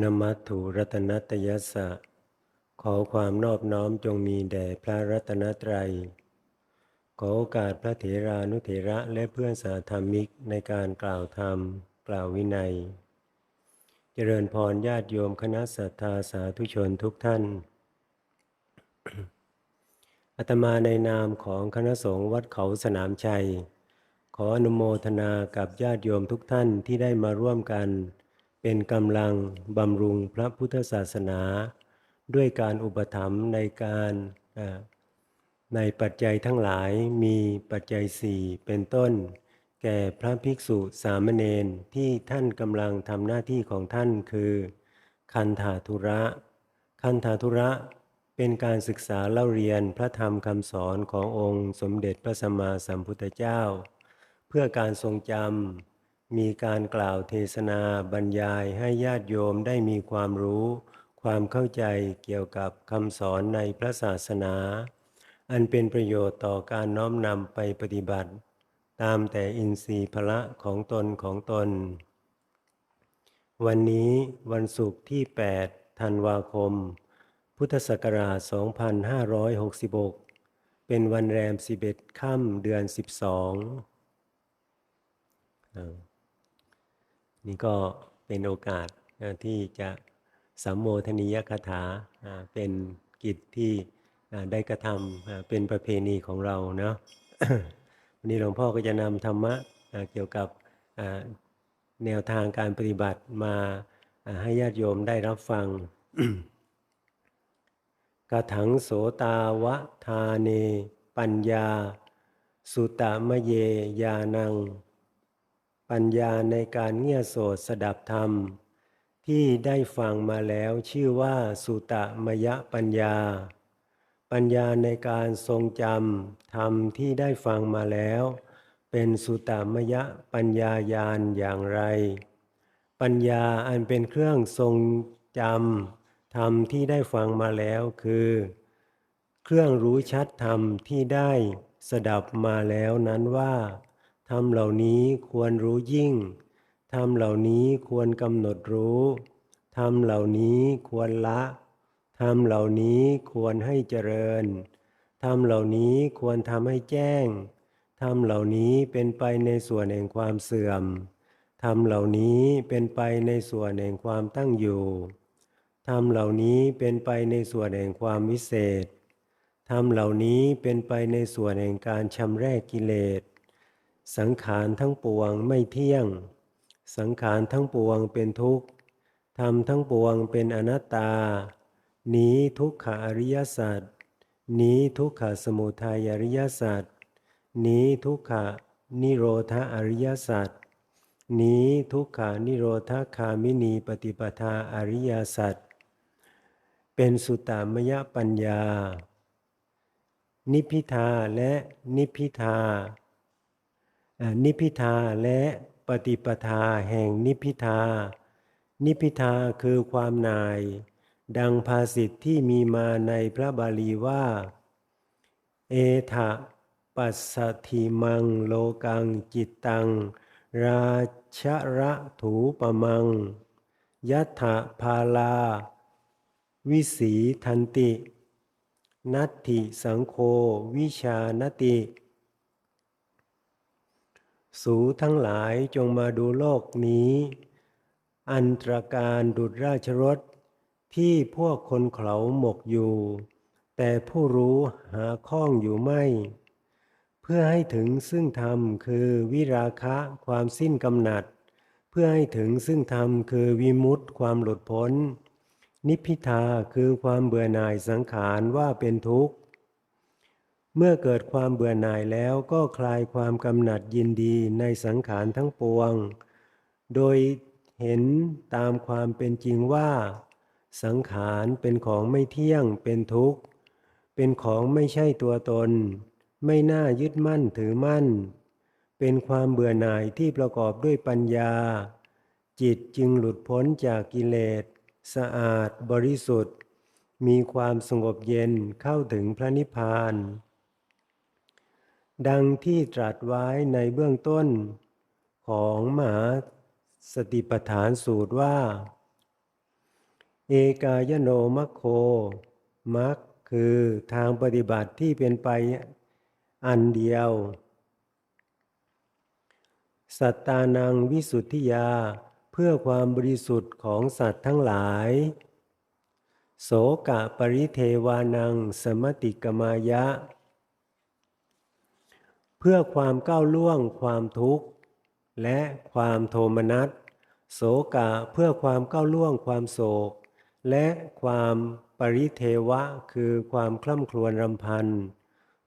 นมัตถุรัตนัตยัสสะ ขอความนอบน้อมจงมีแด่พระรัตนตรัย ขอโอกาสพระเถรานุเถระและเพื่อนสาธรรมิกในการกล่าวธรรม กล่าววินัย เจริญพรญาติโยมคณะสัตยาสาธุชนทุกท่าน อาตมาในนามของคณะสงฆ์วัดเขาสนามชัย ขออนุโมทนากับญาติโยมทุกท่านที่ได้มาร่วมกัน เป็นกำลังบำรุงพระพุทธศาสนา ด้วยการอุปถัมภ์ในการในปัจจัยทั้งหลายมีปัจจัยสี่เป็นต้น แก่พระภิกษุสามเณรที่ท่านกำลังทำหน้าที่ของท่านคือ คันธาธุระ คันธาธุระเป็นการศึกษาเล่าเรียนพระธรรมคำสอนขององค์สมเด็จพระสัมมาสัมพุทธเจ้า เพื่อการทรงจำ มีการกล่าวเทศนาบรรยายให้ญาติโยมได้มีความรู้ ความเข้าใจเกี่ยวกับคำสอนในพระศาสนา อันเป็นประโยชน์ต่อการน้อมนำไปปฏิบัติ ตามแต่อินทรีย์พละของตนของตน วันนี้วันศุกร์ที่ 8 ธันวาคม พุทธศักราช 2566 เป็นวันแรม 11 ค่ำเดือน 12อ่า นี่ก็เป็นโอกาสที่จะสัมโมทนียคถาอ่าเป็นกิจที่ได้กระทำเป็นประเพณีของเราเนาะวันนี้หลวงพ่อก็จะนำธรรมะเกี่ยวกับแนวทางการปฏิบัติมาให้ญาติโยมได้รับฟังกถังโสตาวะทาเน ปัญญา สุตมะเยยานัง ปัญญาในการเงี่ยโสดสดับธรรม ที่ได้ฟังมาแล้วชื่อว่าสุตมยปัญญา ปัญญาในการทรงจำธรรมที่ได้ฟังมาแล้ว เป็นสุตมยปัญญายานอย่างไร ปัญญาอันเป็นเครื่องทรงจำธรรมที่ได้ฟังมาแล้วคือ เครื่องรู้ชัดธรรมที่ได้สดับมาแล้วนั้นว่า รรมเหล่านี้ควรรู้ยิ่ง ธรรมเหล่านี้ควรกำหนดรู้ ธรรมเหล่านี้ควรละ ธรรมเหล่านี้ควรให้เจริญ ธรรมเหล่านี้ควรทำให้แจ้ง ธรรมเหล่านี้เป็นไปในส่วนแห่งความเสื่อม ธรรมเหล่านี้เป็นไปในส่วนแห่งความตั้งอยู่ ธรรมเหล่านี้เป็นไปในส่วนแห่งความวิเศษ ธรรมเหล่านี้เป็นไปในส่วนแห่งการชำแรกกิเลส สังขารทั้งปวงไม่เที่ยง สังขารทั้งปวงเป็นทุกข์ธรรมทั้งปวงเป็นอนัตตา นี้ทุกขอริยสัจนี้ทุกขสมุทัยอริยสัจนี้ทุกขนิโรธาอริยสัจนี้ทุกขานิโรธาคามินีปฏิปทาอริยสัจเป็นสุตตามยปัญญา นิพิทาและนิพิทา นิพพิทาและปฏิปทาแห่งนิพพิทา นิพพิทาคือความนาย ดังภาษิตที่มีมาในพระบาลีว่า เอถะปัสสธิมังโลกังจิตตัง ราชระถูปมัง ยัตถะพาลา วิสีทันติ นัตถิสังโฆวิชานติ สูทั้งหลายจงมาดูโลกนี้ อันตรการดุจราชรถ ที่พวกคนเขาหมกอยู่ แต่ผู้รู้หาข้องอยู่ไม่ เพื่อให้ถึงซึ่งธรรมคือวิราคะความสิ้นกำหนัด เพื่อให้ถึงซึ่งธรรมคือวิมุตติความหลุดพ้น นิพพิทาคือความเบื่อหน่ายสังขารว่าเป็นทุกข์ เมื่อเกิดความเบื่อหน่ายแล้วก็คลายความกำหนัดยินดีในสังขารทั้งปวง โดยเห็นตามความเป็นจริงว่า สังขารเป็นของไม่เที่ยงเป็นทุกข์ เป็นของไม่ใช่ตัวตน ไม่น่ายึดมั่นถือมั่น เป็นความเบื่อหน่ายที่ประกอบด้วยปัญญา จิตจึงหลุดพ้นจากกิเลส สะอาดบริสุทธิ์ มีความสงบเย็นเข้าถึงพระนิพพาน ดังที่ตรัสไว้ในเบื้องต้น ของมหาสติปัฏฐานสูตรว่า เอกายโนมัคโคมัคคือทางปฏิบัติที่เป็นไปอันเดียว สัตตานังวิสุทธิยา เพื่อความบริสุทธิ์ของสัตว์ทั้งหลาย โสกะปริเทวานังสมติกมายะ เพื่อความก้าวล่วงความทุกข์ และความโทมนัสโสกะเพื่อความก้าวล่วงความโศก และความปริเทวะคือความคล่ำครวญรำพัน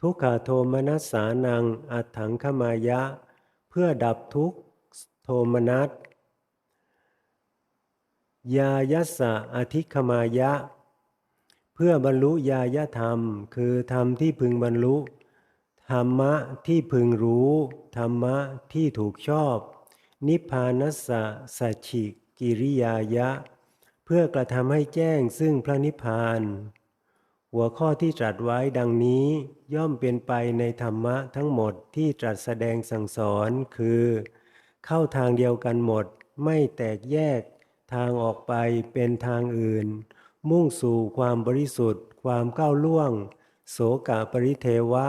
ทุกขโทมนัสสานังอัตถังขมายะ เพื่อดับทุกข์โทมนัสยายัสสะอธิคมายะ เพื่อบรรลุญายธรรม คือธรรมที่พึงบรรลุ ธรรมะที่พึงรู้ ธรรมะที่ถูกชอบ นิพพานัสสะสัจฉิกิริยายะ เพื่อกระทำให้แจ้งซึ่งพระนิพพาน หัวข้อที่ตรัสไว้ดังนี้ย่อมเป็นไปในธรรมะทั้งหมดที่ตรัสแสดงสั่งสอนคือ เข้าทางเดียวกันหมด ไม่แตกแยก ทางออกไปเป็นทางอื่น มุ่งสู่ความบริสุทธิ์ ความก้าวล่วง โสกะปริเทวะ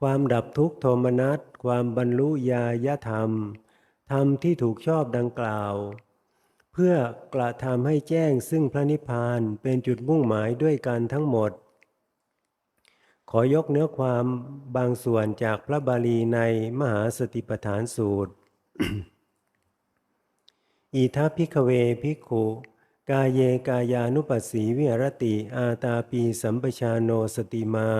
ความดับทุกข์โทมนัส ความบรรลุญายธรรม ธรรมที่ถูกชอบดังกล่าว เพื่อกระทำให้แจ้งซึ่งพระนิพพานเป็นจุดมุ่งหมายด้วยกันทั้งหมด ขอยกเนื้อความบางส่วนจากพระบาลีในมหาสติปัฏฐานสูตรอิทัพพิกเวภิกขุกายเยกายานุปัสสีวิหรติ อาตาปีสัมปชาโนสติมา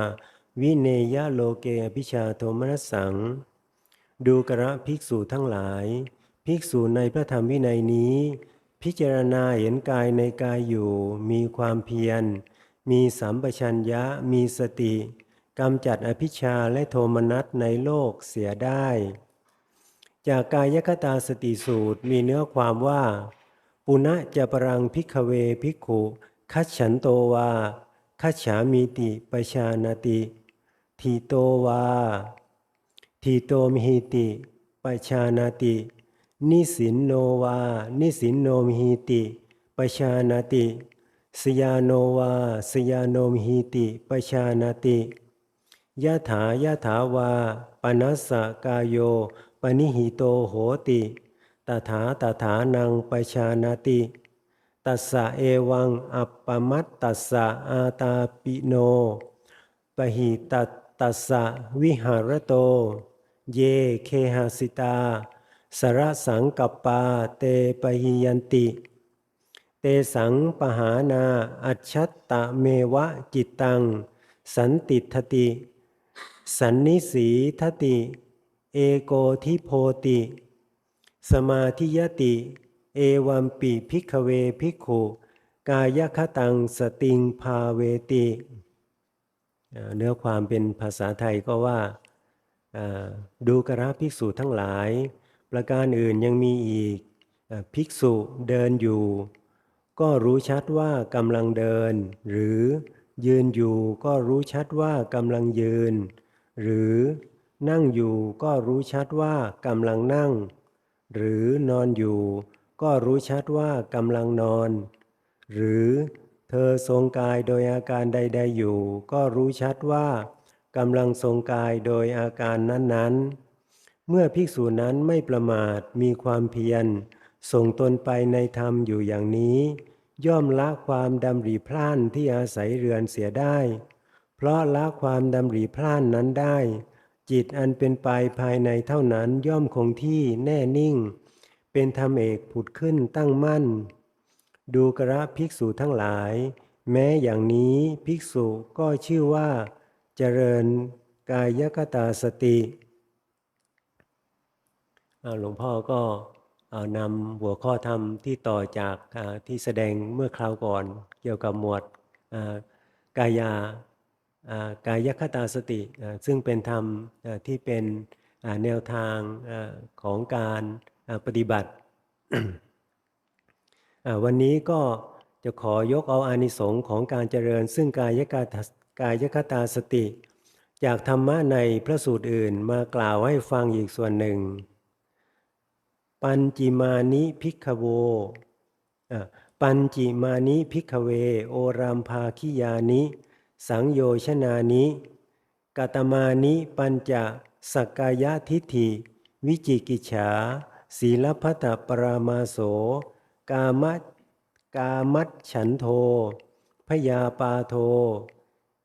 วิเนยะโลเกอภิชาโทมนัสสัง ดูกระภิกษุทั้งหลาย ภิกษุในพระธรรมวินัยนี้ พิจารณาเห็นกายในกายอยู่ มีความเพียร มีสัมปชัญญะ มีสติกำจัดอภิชาและโทมนัสในโลกเสียได้ จากกายคตาสติสูตรมีเนื้อความว่า ปุณะจะปรังพิกเวภิกขุ คัจฉันโตวาคัจฉามิติปชานาติ ทีโตวาทีโตมิหิติปชานาติ นิสินโนวา นิสินโนมิหิติปชานาติ สยาโนวา สยาโนมิหิติปชานาติยะถายะถาวาปนัสสะกายโย ปนิหิโตโหติตถาตถานังปชานาติ ตัสสะเอวังอัปปมัตตัสสะอาตาปิโนปหิตัต ตัสสะวิหารโต เยเคหาสิตา สระสังกัปปาเตปหิยันติ เตสังปหานา อัจฉตตะเมวะจิตตัง สันติทติ สันนิสีทติ เอโกทิโพติ สมาธิยติ เอวัมปิพิกเวพิกขุกายคตังสติงพาเวติ เนื้อความเป็นภาษาไทยก็ว่าดูกระภิกษุทั้งหลาย ประการอื่นยังมีอีกอภิกษุเดินอยู่ ก็รู้ชัดว่ากำลังเดิน หรือยืนอยู่ก็รู้ชัดว่ากำลังยืน หรือนั่งอยู่ก็รู้ชัดว่ากำลังนั่ง หรือนอนอยู่ ก็รู้ชัดว่ากำลังนอน หรือ เธอทรงกายโดยอาการใด ๆอยู่ ก็รู้ชัดว่ากำลังทรงกายโดยอาการนั้นๆ เมื่อภิกษุนั้นไม่ประมาทมีความเพียร ส่งตนไปในธรรมอยู่อย่างนี้ ย่อมละความดำริพล่านที่อาศัยเรือนเสียได้ เพราะละความดำริพล่านนั้นได้ จิตอันเป็นไปภายในเท่านั้นย่อมคงที่แน่นิ่ง เป็นธรรมเอกผุดขึ้นตั้งมั่น ดูกระภิกษุทั้งหลาย แม้อย่างนี้ภิกษุก็ชื่อว่า เจริญกายคตาสติอ่าหลวงพ่อก็นำหัวข้อธรรมที่ต่อจากที่แสดงเมื่อคราวก่อน เกี่ยวกับหมวดกายาอ่ากายคตาสติ ซึ่งเป็นธรรมที่เป็นแนวทางของการปฏิบัติ วันนี้ก็จะขอยกเอาอานิสงส์ของการเจริญ ซึ่งกายกากายคตาสติ จากธรรมะในพระสูตรอื่นมากล่าวให้ฟังอีกส่วนหนึ่ง ปัญจิมานิพิกขโวปัญจิมานิพิกเว โอรัมภาคิยานิ สังโยชนานิกตมานิปัญจสักกายทิฏฐิ วิจิกิจฉา ศีลพัตตปรามาโส กามะกามัชฉันโท พยาปาโท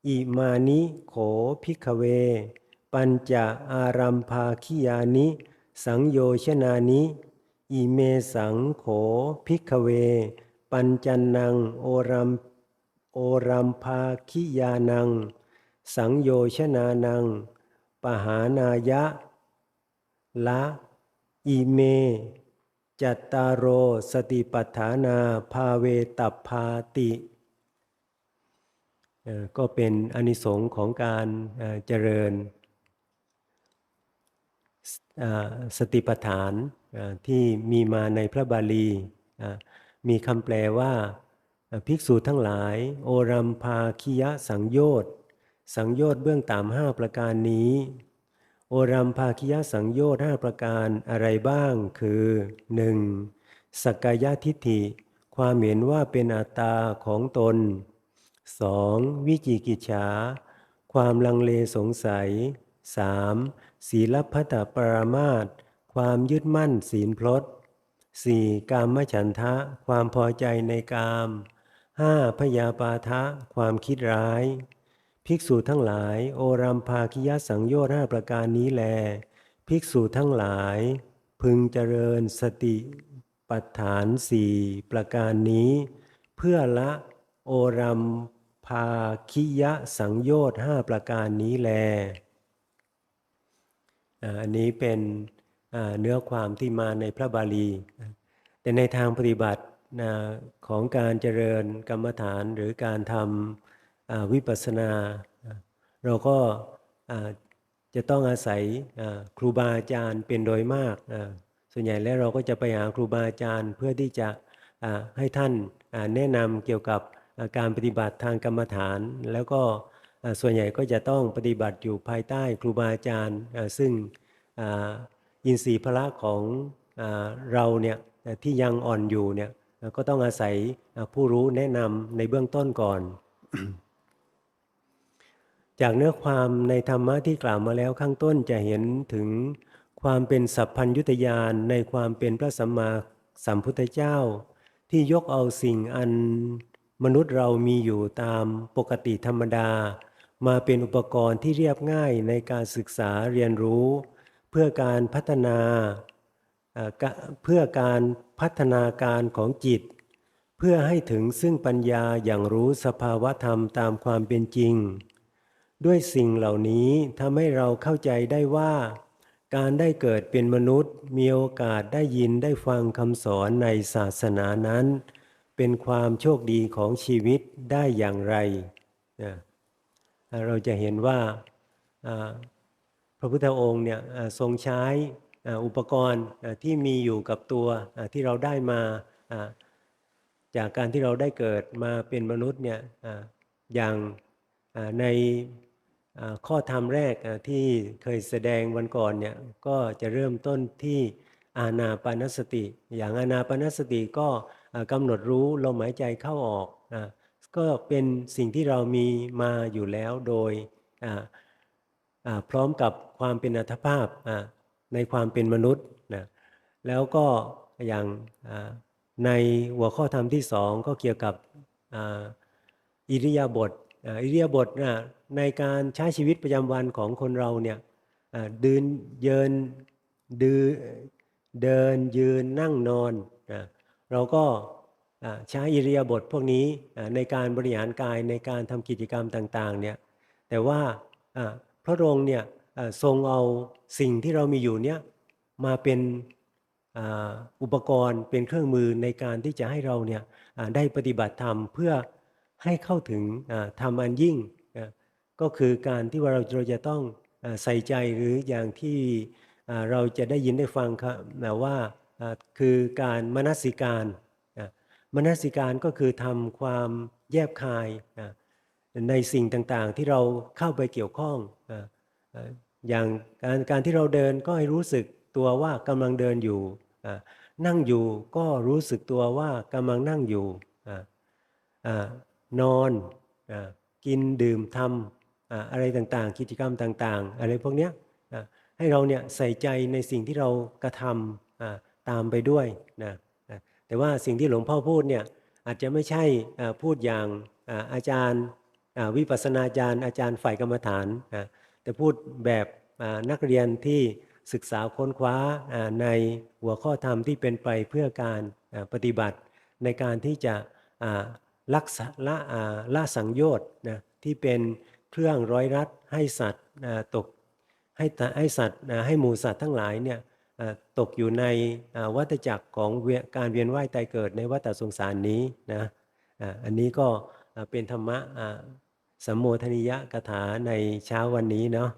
อิมานิโขพิกเว ปัญจอารัมภาคิยานิ สังโยชนานิ อิเมสังโขพิกเว ปัญจันนังโอรัมโอรัมภาคิยานัง สังโยชนานัง ปหานายะ ละ อิเม จัตตารโรสติปัฏฐานาภาเวตัพาติก็เป็นอนิสงค์ของการเจริญสติปัฏฐานที่มีมาในพระบาลี มีคำแปลว่าภิกษุทั้งหลาย โอรัมภาคิยะสังโยชน์สังโยชน์เบื้องต่ำห้าประการนี้ โอรัมภาคิยสังโยชน์ห้าประการอะไรบ้าง คือ 1. สักกายทิฏฐิ ความเห็นว่าเป็นอัตตาของตน 2. วิจิกิจฉา ความลังเลสงสัย 3. ศีลพัตตปรามาตความยึดมั่นศีลพลด 4. กามฉันทะ ความพอใจในกาม 5. พยาปาทะ ความคิดร้าย ภิกษุทั้งหลาย โอรัมภาคิยสังโยชน์ห้าประการนี้แล ภิกษุทั้งหลาย พึงเจริญสติปัฏฐานสี่ประการนี้ เพื่อละโอรัมภาคิยสังโยชน์ห้าประการนี้แล อันนี้เป็นเนื้อความที่มาในพระบาลี แต่ในทางปฏิบัติของการเจริญกรรมฐานหรือการทำ วิปัสสนา เราก็จะต้องอาศัยครูบาอาจารย์เป็นโดยมาก ส่วนใหญ่แล้วเราก็จะไปหาครูบาอาจารย์เพื่อที่จะให้ท่านแนะนำเกี่ยวกับการปฏิบัติทางกรรมฐาน แล้วก็ส่วนใหญ่ก็จะต้องปฏิบัติอยู่ภายใต้ครูบาอาจารย์ ซึ่งอินทรีย์พละของเราเนี่ยที่ยังอ่อนอยู่เนี่ยก็ต้องอาศัยผู้รู้แนะนำในเบื้องต้นก่อน จากเนื้อความในธรรมะที่กล่าวมาแล้วข้างต้นจะเห็นถึงความเป็นสัพพัญญุตยานในความเป็นพระสัมมาสัมพุทธเจ้า ที่ยกเอาสิ่งอันมนุษย์เรามีอยู่ตามปกติธรรมดา มาเป็นอุปกรณ์ที่เรียบง่ายในการศึกษาเรียนรู้ เพื่อการพัฒนาเพื่อการพัฒนาการของจิต เพื่อให้ถึงซึ่งปัญญาอย่างรู้สภาวะธรรมตามความเป็นจริง ด้วยสิ่งเหล่านี้ทำให้เราเข้าใจได้ว่า การได้เกิดเป็นมนุษย์ มีโอกาสได้ยินได้ฟังคำสอนในศาสนานั้น เป็นความโชคดีของชีวิตได้อย่างไรนะเราจะเห็นว่าพระพุทธองค์เนี่ยทรงใช้อุปกรณ์ที่มีอยู่กับตัวที่เราได้มาจากการที่เราได้เกิดมาเป็นมนุษย์เนี่ยอย่างใน ข้อธรรมแรกที่เคยแสดงวันก่อนเนี่ยก็จะเริ่มต้นที่อานาปานสติ อย่างอานาปานสติก็กำหนดรู้ลมหายใจเข้าออกก็เป็นสิ่งที่เรามีมาอยู่แล้วโดยพร้อมกับความเป็นอัตภาพในความเป็นมนุษย์นะแล้วก็อย่างในหัวข้อธรรมที่สองก็เกี่ยวกับอิริยาบถอิริยาบถนะ ในการใช้ชีวิตประจำวันของคนเราเนี่ยเดินเยินดืเดินยืนนั่งนอนนะเราก็ใช้อิริยาบถพวกนี้ในการบริหารกายในการทำกิจกรรมต่างๆเนี่ยแต่ว่าพระองค์เนี่ยทรงเอาสิ่งที่เรามีอยู่เนี่ยมาเป็นอุปกรณ์เป็นเครื่องมือในการที่จะให้เราเนี่ยได้ปฏิบัติธรรมเพื่อให้เข้าถึงธรรมอันยิ่ง ก็คือการที่ว่าเราเราจะต้องใส่ใจหรืออย่างที่เราจะได้ยินได้ฟังครับว่าคือการมนสิการมนสิการก็คือทำความแยบคายในสิ่งต่างๆ ที่เราเข้าไปเกี่ยวข้องอย่างการการที่เราเดินก็ให้รู้สึกตัวว่ากำลังเดินอยู่ นั่งอยู่ก็รู้สึกตัวว่ากำลังนั่งอยู่นอนกินดื่มทำ อะไรต่างๆ กิจกรรมต่างๆ อะไรพวกเนี้ยให้เราเนี่ยใส่ใจในสิ่งที่เรากระทำตามไปด้วยนะแต่ว่าสิ่งที่หลวงพ่อพูดเนี่ยอาจจะไม่ใช่พูดอย่างอาจารย์วิปัสนาจารย์ อาจารย์ฝ่ายกรรมฐานนะแต่พูดแบบนักเรียนที่ศึกษาค้นคว้าในหัวข้อธรรมที่เป็นไปเพื่อการปฏิบัติ ในการที่จะอ่ารักษละอ่าละสังโยชน์นะที่เป็น เครื่องร้อยรัดให้สัตว์ตกให้ให้สัตว์ให้หมูสัตว์ทั้งหลายเนี่ยตกอยู่ในวัฏจักรของการเวียนว่ายตายเกิดในวัฏสงสารนี้นะอันนี้ก็เป็นธรรมะสัมโมทนิยะกถาในเช้าวันนี้เนาะ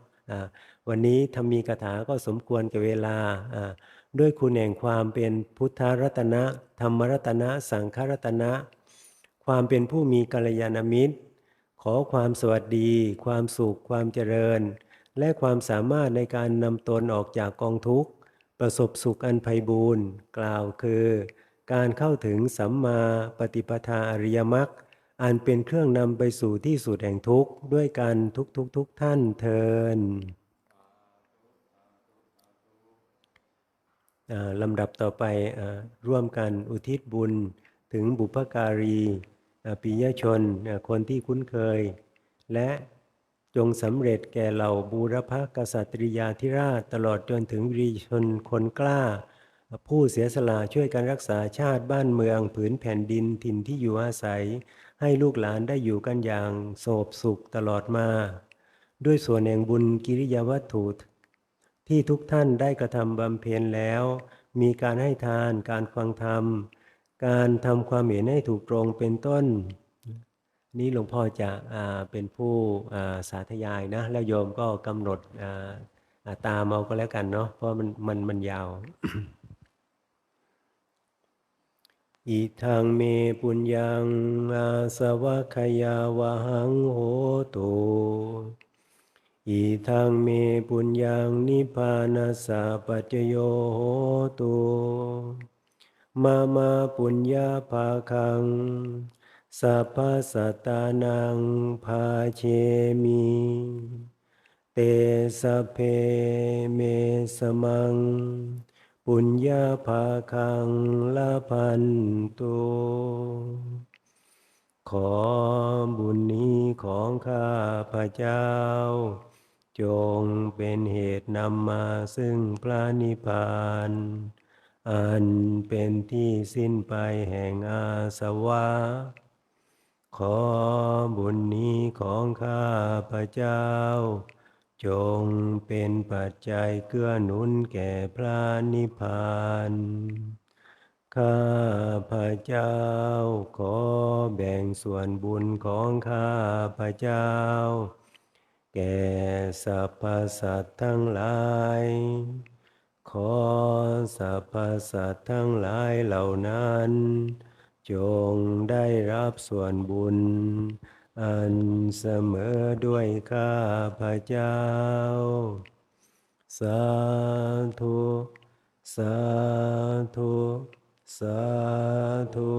วันนี้ธรรมีกถาก็สมควรกับเวลาอ่าด้วยคุณแห่งความเป็นพุทธรัตนะ ธรรมรัตนะ สังฆรัตนะ ความเป็นผู้มีกัลยาณมิตร ขอความสวัสดี ความสุข ความเจริญ และความสามารถในการนำตนออกจากกองทุกข์ ประสบสุขอันไพบูรณ์กล่าวคือ การเข้าถึงสัมมาปฏิปทาอริยมรรคอันเป็นเครื่องนำไปสู่ที่สุดแห่งทุกข์ ด้วยกันทุกทุกทุกท่านเทินลำดับต่อไปอร่วมกันอุทิศบุญถึงบุพการี ปิยชนคนที่คุ้นเคย และจงสำเร็จแก่เหล่าบูรพกษัตริยาธิราชตลอดจนถึงวิริชนคนกล้า ผู้เสียสละช่วยกันรักษาชาติบ้านเมืองผืนแผ่นดินถิ่นที่อยู่อาศัย ให้ลูกหลานได้อยู่กันอย่างโศบสุขตลอดมา ด้วยส่วนแห่งบุญกิริยาวัตถุที่ทุกท่านได้กระทำบำเพ็ญแล้ว มีการให้ทานการฟังธรรม การทำความเห็นให้ถูกตรงเป็นต้น นี้หลวงพ่อจะอเป็นผู้สาธยายนะ แล้วโยมก็กำหนดาตามเอาก็แล้วกันเนาะเพราะมันมันมันยาวอิทังเมปุญญังอาสวะขยาวหังโหตุอิทังเมปุญญังนิพพานาสาปัจจโยโหตุ มามาปุญญาภาคังสัพพสัตตานังภาเชมิ เตสเพเมสมัง ปุญญาภาคังละพันตุขอบุญนี้ของข้าพระเจ้า จงเป็นเหตุนำมาซึ่งพระนิพพาน อันเป็นที่สิ้นไปแห่งอาสวะ ขอบุญนี้ของข้าพระเจ้า จงเป็นปัจจัยเกื้อหนุนแก่พระนิพพานข้าพระเจ้า ขอแบ่งส่วนบุญของข้าพระเจ้า แก่สรรพสัตว์ทั้งหลาย สรรพสัตว์ทั้งหลายเหล่านั้น จงได้รับส่วนบุญ อันเสมอด้วยข้าพระเจ้า สาธุ สาธุ สาธุ